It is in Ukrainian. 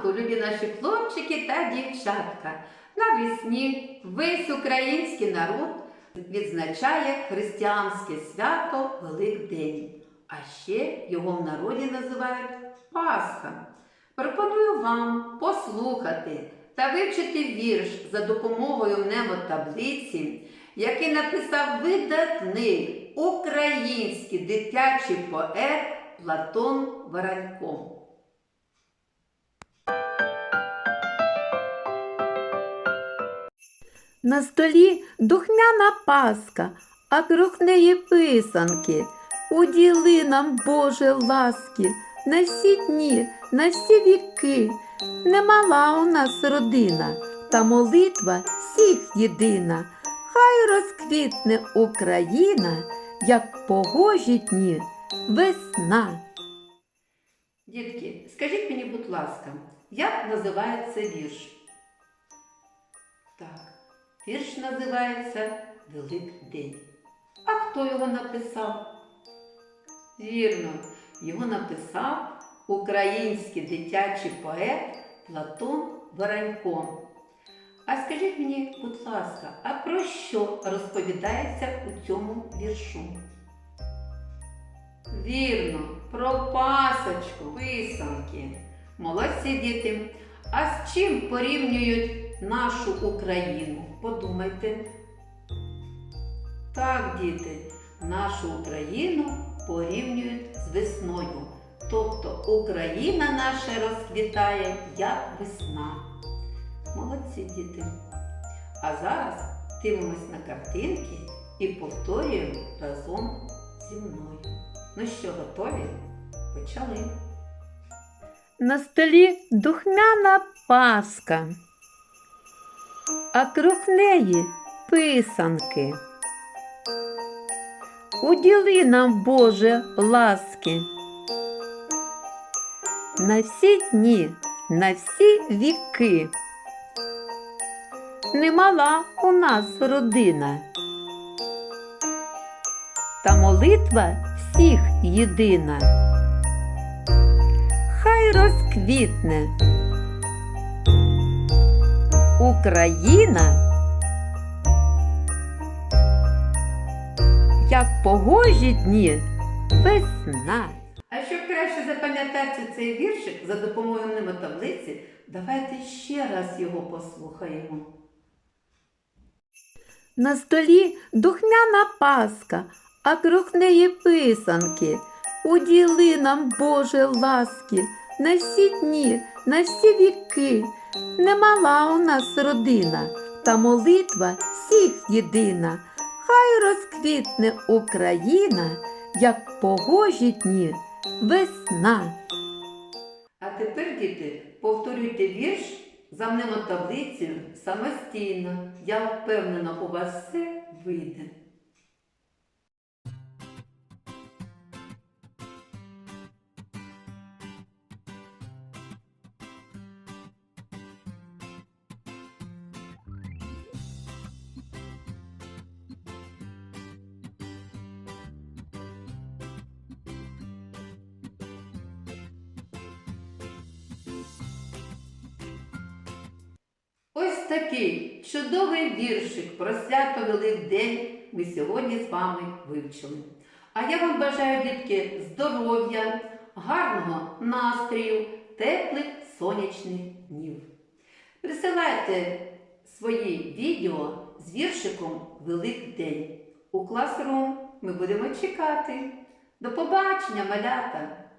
ранку, любі наші хлопчики та дівчатка. Навесні весь український народ відзначає християнське свято Великдень, а ще його в народі називають Пасха. Пропоную вам послухати та вивчити вірш за допомогою мнемотаблиці, який написав видатний український дитячий поет Платон Воронько. На столі духмяна паска, а круг неї писанки. Уділи нам, Боже, ласки, на всі дні, на всі віки. Немала у нас родина, та молитва всіх єдина. Хай розквітне Україна, як погожі дні, весна. Дітки, скажіть мені, будь ласка, як називається вірш? Так, вірш називається Великдень. А хто його написав? Вірно, його написав український дитячий поет Платон Воронько. А скажіть мені, будь ласка, а про що розповідається у цьому віршу? Вірно, про пасочку, писанки. Молодці діти. А з чим порівнюють нашу Україну? Подумайте. Так, діти, нашу Україну порівнюють з весною. Тобто Україна наша розквітає як весна. Молодці діти. А зараз дивимось на картинки і повторюємо разом зі мною. Ну що, готові? Почали. На столі духмяна паска, а круг неї писанки. Уділи нам, Боже, ласки. На всі дні, на всі віки. Немала у нас родина. Та молитва всіх єдина. Хай розквітне Україна, як погожі дні весна. А щоб краще запам'ятати цей віршик за допомогою мнемотаблиці, давайте ще раз його послухаємо. На столі духмяна паска, а круг неї писанки. Уділи нам, Боже, ласки, на всі дні, на всі віки. Немала у нас родина, та молитва всіх єдина. Хай розквітне Україна, як погожі дні, весна. А тепер, діти, повторюйте вірш за мнемотаблицею самостійно. Я впевнена, у вас все вийде. Такий чудовий віршик про свято Великдень ми сьогодні з вами вивчили. А я вам бажаю, дітки, здоров'я, гарного настрою, теплих сонячних днів. Присилайте свої відео з віршиком Великдень. У класрум ми будемо чекати. До побачення, малята!